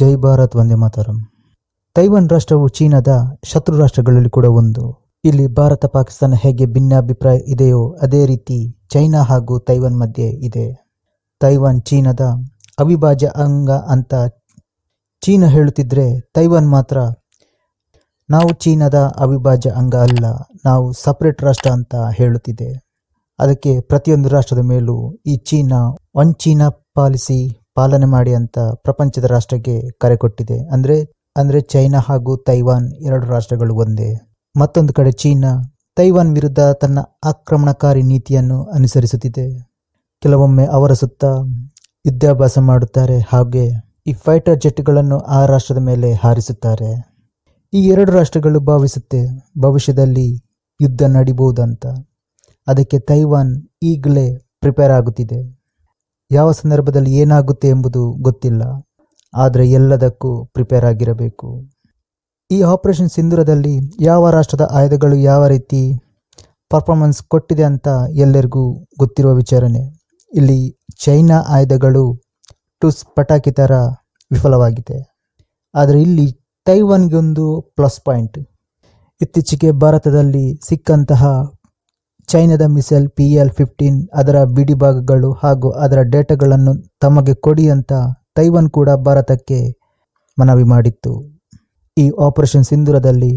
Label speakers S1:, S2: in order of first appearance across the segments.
S1: ಜೈ Bharat Vande Mataram. Taiwan ರಾಷ್ಟ್ರವು ಚೀನಾದ ಶತ್ರು ರಾಷ್ಟ್ರಗಳಲ್ಲಿ ಕೂಡ ಒಂದು. ಇಲ್ಲಿ ಭಾರತ ಪಾಕಿಸ್ತಾನ ಹೇಗೆ ಭಿನ್ನಾಭಿಪ್ರಾಯ ಇದೆಯೋ ಅದೇ ರೀತಿ ಚೈನಾ ಹಾಗೂ ತೈವಾನ್ ಮಧ್ಯೆ ಇದೆ. ತೈವಾನ್ ಚೀನಾದ ಅವಿಭಾಜ್ಯ ಅಂಗ ಅಂತ ಚೀನಾ ಹೇಳುತ್ತಿದ್ರೆ ತೈವಾನ್ ಮಾತ್ರ ನಾವು ಚೀನಾದ ಅವಿಭಾಜ್ಯ ಅಂಗ ಅಲ್ಲ, ನಾವು ಸಪರೇಟ್ ರಾಷ್ಟ್ರ ಅಂತ ಹೇಳುತ್ತಿದೆ. ಅದಕ್ಕೆ ಪ್ರತಿಯೊಂದು ರಾಷ್ಟ್ರದ ಮೇಲೂ ಈ ಚೀನಾ, ಒನ್ ಚೀನಾ ಪಾಲಿಸಿ ಪಾಲನೆ ಮಾಡಿ ಅಂತ ಪ್ರಪಂಚದ ರಾಷ್ಟ್ರಕ್ಕೆ ಕರೆ ಕೊಟ್ಟಿದೆ. ಅಂದ್ರೆ ಅಂದ್ರೆ ಚೈನಾ ಹಾಗೂ ತೈವಾನ್ ಎರಡು ರಾಷ್ಟ್ರಗಳು ಒಂದೇ. ಮತ್ತೊಂದು ಕಡೆ ಚೀನಾ, ತೈವಾನ್ ವಿರುದ್ಧ ತನ್ನ ಆಕ್ರಮಣಕಾರಿ ನೀತಿಯನ್ನು ಅನುಸರಿಸುತ್ತಿದೆ. ಕೆಲವೊಮ್ಮೆ ಅವರ ಸುತ್ತ ಯುದ್ಧಾಭ್ಯಾಸ ಮಾಡುತ್ತಾರೆ ಹಾಗೆ ಈ ಫೈಟರ್ ಜೆಟ್ಗಳನ್ನು ಆ ರಾಷ್ಟ್ರದ ಮೇಲೆ ಹಾರಿಸುತ್ತಾರೆ. ಈ ಎರಡು ರಾಷ್ಟ್ರಗಳು ಭಾವಿಸುತ್ತೆ, ಭವಿಷ್ಯದಲ್ಲಿ ಯುದ್ಧ ನಡಿಬಹುದಂತ. ಅದಕ್ಕೆ ತೈವಾನ್ ಈಗಲೇ ಪ್ರಿಪೇರ್ ಆಗುತ್ತಿದೆ. ಯಾವ ಸಂದರ್ಭದಲ್ಲಿ ಏನಾಗುತ್ತೆ ಎಂಬುದು ಗೊತ್ತಿಲ್ಲ, ಆದರೆ ಎಲ್ಲದಕ್ಕೂ ಪ್ರಿಪೇರ್ ಆಗಿರಬೇಕು. ಈ ಆಪರೇಷನ್ ಸಿಂಧೂರದಲ್ಲಿ ಯಾವ ರಾಷ್ಟ್ರದ ಆಯುಧಗಳು ಯಾವ ರೀತಿ ಪರ್ಫಾರ್ಮೆನ್ಸ್ ಕೊಟ್ಟಿದೆ ಅಂತ ಎಲ್ಲರಿಗೂ ಗೊತ್ತಿರುವ ವಿಚಾರಣೆ. ಇಲ್ಲಿ ಚೈನಾ ಆಯುಧಗಳು ಟುಸ್ ಪಟಾಕಿ ಥರ ವಿಫಲವಾಗಿದೆ. ಆದರೆ ಇಲ್ಲಿ ತೈವಾನ್ಗೆ ಒಂದು ಪ್ಲಸ್ ಪಾಯಿಂಟ್ ಇತ್ತೀಚೆಗೆ ಭಾರತದಲ್ಲಿ ಸಿಕ್ಕಂತಹ ಚೈನಾದ ಮಿಸೈಲ್ ಪಿ ಎಲ್ ಫಿಫ್ಟೀನ್ ಅದರ ಬಿಡಿ ಭಾಗಗಳು ಹಾಗೂ ಅದರ ಡೇಟಾಗಳನ್ನು ತಮಗೆ ಕೊಡಿ ಅಂತ ತೈವಾನ್ ಕೂಡ ಭಾರತಕ್ಕೆ ಮನವಿ ಮಾಡಿತ್ತು. ಈ ಆಪರೇಷನ್ ಸಿಂಧೂರದಲ್ಲಿ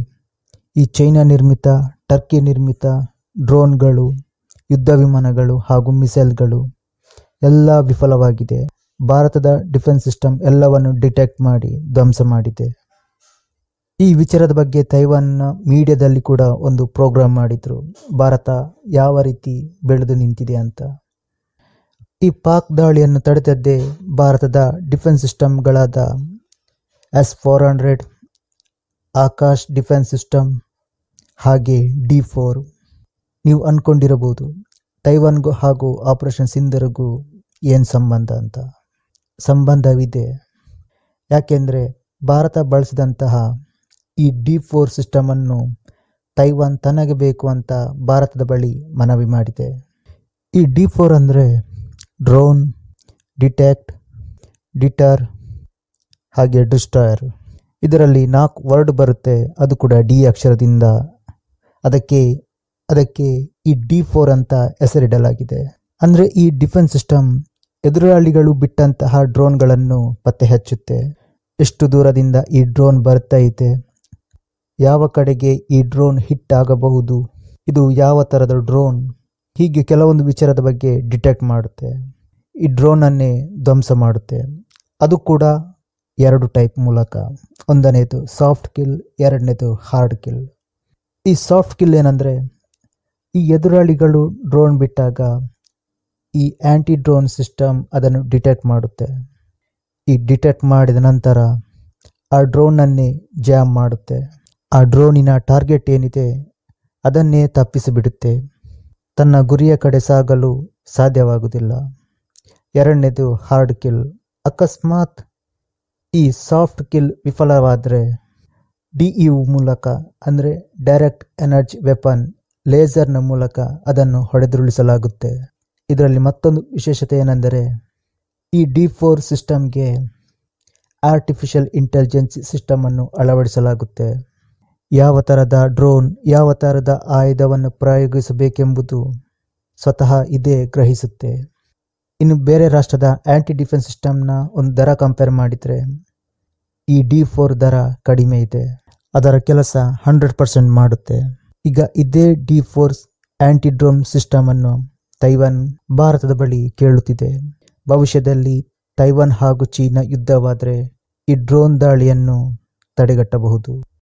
S1: ಈ ಚೈನಾ ನಿರ್ಮಿತ, ಟರ್ಕಿ ನಿರ್ಮಿತ ಡ್ರೋನ್ಗಳು, ಯುದ್ಧ ವಿಮಾನಗಳು ಹಾಗೂ ಮಿಸೈಲ್ಗಳು ಎಲ್ಲ ವಿಫಲವಾಗಿದೆ. ಭಾರತದ ಡಿಫೆನ್ಸ್ ಸಿಸ್ಟಮ್ ಎಲ್ಲವನ್ನು ಡಿಟೆಕ್ಟ್ ಮಾಡಿ ಧ್ವಂಸ ಮಾಡಿದೆ. ಈ ವಿಚಾರದ ಬಗ್ಗೆ ತೈವಾನ್ ಮೀಡಿಯಾದಲ್ಲಿ ಕೂಡ ಒಂದು ಪ್ರೋಗ್ರಾಮ್ ಮಾಡಿದ್ರು. ಭಾರತ ಯಾವ ರೀತಿ ಬೆಳೆದು ನಿಂತಿದೆ ಅಂತ. ಈ ಪಾಕ್ ದಾಳಿಯನ್ನು ತಡೆದದ್ದೇ ಭಾರತದ defence ಸಿಸ್ಟಮ್ಗಳಾದ S four hundred, Akash defence system ಹಾಗೆ ಡಿ ಫೋರ್. ನೀವು ಅಂದ್ಕೊಂಡಿರಬಹುದು ತೈವಾನ್ಗೂ ಹಾಗೂ ಆಪರೇಷನ್ ಸಿಂಧರ್ಗೂ ಏನು ಸಂಬಂಧ ಅಂತ. ಸಂಬಂಧವಿದೆ. ಯಾಕೆಂದರೆ ಭಾರತ ಬಳಸಿದಂತಹ ಈ ಡಿ ಫೋರ್ ಸಿಸ್ಟಮನ್ನು ತೈವಾನ್ ತನಗೆ ಬೇಕು ಅಂತ ಭಾರತದ ಬಳಿ ಮನವಿ ಮಾಡಿದೆ. ಈ ಡಿ ಫೋರ್ ಅಂದರೆ ಡ್ರೋನ್, ಡಿಟೆಕ್ಟ್, ಡಿಟರ್, ಹಾಗೆ ಡಿಸ್ಟ್ರಾಯರ್. ಇದರಲ್ಲಿ ನಾಲ್ಕು ವರ್ಡ್ ಬರುತ್ತೆ, ಅದು ಕೂಡ ಡಿ ಅಕ್ಷರದಿಂದ. ಅದಕ್ಕೆ ಅದಕ್ಕೆ ಈ ಡಿ ಫೋರ್ ಅಂತ ಹೆಸರಿಡಲಾಗಿದೆ. ಅಂದರೆ ಈ ಡಿಫೆನ್ಸ್ ಸಿಸ್ಟಮ್ ಎದುರಾಳಿಗಳು ಬಿಟ್ಟಂತಹ ಡ್ರೋನ್ಗಳನ್ನು ಪತ್ತೆ ಹಚ್ಚುತ್ತೆ ಎಷ್ಟು ದೂರದಿಂದ ಈ ಡ್ರೋನ್ ಬರ್ತೈತೆ ಯಾವ ಕಡೆಗೆ ಈ ಡ್ರೋನ್ ಹಿಟ್ ಆಗಬಹುದು? ಇದು ಯಾವ ಥರದ ಡ್ರೋನ್? ಹೀಗೆ ಕೆಲವೊಂದು ವಿಚಾರದ ಬಗ್ಗೆ ಡಿಟೆಕ್ಟ್ ಮಾಡುತ್ತೆ. ಈ ಡ್ರೋನನ್ನೇ ಧ್ವಂಸ ಮಾಡುತ್ತೆ. ಅದು ಕೂಡ ಎರಡು ಟೈಪ್ ಮೂಲಕ. ಒಂದನೇದು ಸಾಫ್ಟ್ ಕಿಲ್, ಎರಡನೇದು ಹಾರ್ಡ್ ಕಿಲ್. ಈ ಸಾಫ್ಟ್ ಕಿಲ್ ಏನಂದರೆ, ಈ ಎದುರಾಳಿಗಳು ಡ್ರೋನ್ ಬಿಟ್ಟಾಗ ಈ ಆ್ಯಂಟಿ ಡ್ರೋನ್ ಸಿಸ್ಟಮ್ ಅದನ್ನು ಡಿಟೆಕ್ಟ್ ಮಾಡುತ್ತೆ. ಈ ಡಿಟೆಕ್ಟ್ ಮಾಡಿದ ನಂತರ ಆ ಡ್ರೋನನ್ನೇ ಜಾಮ್ ಮಾಡುತ್ತೆ. ಆ ಡ್ರೋನಿನ ಟಾರ್ಗೆಟ್ ಏನಿದೆ ಅದನ್ನೇ ತಪ್ಪಿಸಿಬಿಡುತ್ತೆ. ತನ್ನ ಗುರಿಯ ಕಡೆ ಸಾಗಲು ಸಾಧ್ಯವಾಗುವುದಿಲ್ಲ. ಎರಡನೇದು ಹಾರ್ಡ್ ಕಿಲ್ ಅಕಸ್ಮಾತ್ ಈ ಸಾಫ್ಟ್ ಕಿಲ್ ವಿಫಲವಾದರೆ ಡಿ ಯು ಮೂಲಕ, ಅಂದರೆ ಡೈರೆಕ್ಟ್ ಎನರ್ಜಿ ವೆಪನ್ ಲೇಸರ್ನ ಮೂಲಕ ಅದನ್ನು ಹೊಡೆದುರುಳಿಸಲಾಗುತ್ತೆ. ಇದರಲ್ಲಿ ಮತ್ತೊಂದು ವಿಶೇಷತೆ ಏನೆಂದರೆ ಈ ಡಿ ಫೋರ್ ಸಿಸ್ಟಮ್ಗೆ ಆರ್ಟಿಫಿಷಿಯಲ್ ಇಂಟೆಲಿಜೆನ್ಸ್ ಸಿಸ್ಟಮನ್ನು ಅಳವಡಿಸಲಾಗುತ್ತೆ. ಯಾವ ಥರದ ಡ್ರೋನ್, ಯಾವ ಥರದ ಆಯುಧವನ್ನು ಪ್ರಯೋಗಿಸಬೇಕೆಂಬುದು ಸ್ವತಃ ಇದೇ ಗ್ರಹಿಸುತ್ತೆ. ಇನ್ನು ಬೇರೆ ರಾಷ್ಟ್ರದ ಆ್ಯಂಟಿ ಡಿಫೆನ್ಸ್ ಸಿಸ್ಟಮ್ನ ಒಂದು ದರ ಕಂಪೇರ್ ಮಾಡಿದರೆ ಈ ಡಿ ಫೋರ್ ದರ ಕಡಿಮೆ ಇದೆ. ಅದರ ಕೆಲಸ ಹಂಡ್ರೆಡ್ ಪರ್ಸೆಂಟ್ ಮಾಡುತ್ತೆ. ಈಗ ಇದೇ ಡಿ ಫೋರ್ ಆ್ಯಂಟಿ ಡ್ರೋನ್ ಸಿಸ್ಟಮನ್ನು ತೈವಾನ್ ಭಾರತದ ಬಳಿ ಕೇಳುತ್ತಿದೆ. ಭವಿಷ್ಯದಲ್ಲಿ ತೈವಾನ್ ಹಾಗೂ ಚೀನಾ ಯುದ್ಧವಾದರೆ ಈ ಡ್ರೋನ್ ದಾಳಿಯನ್ನು ತಡೆಗಟ್ಟಬಹುದು.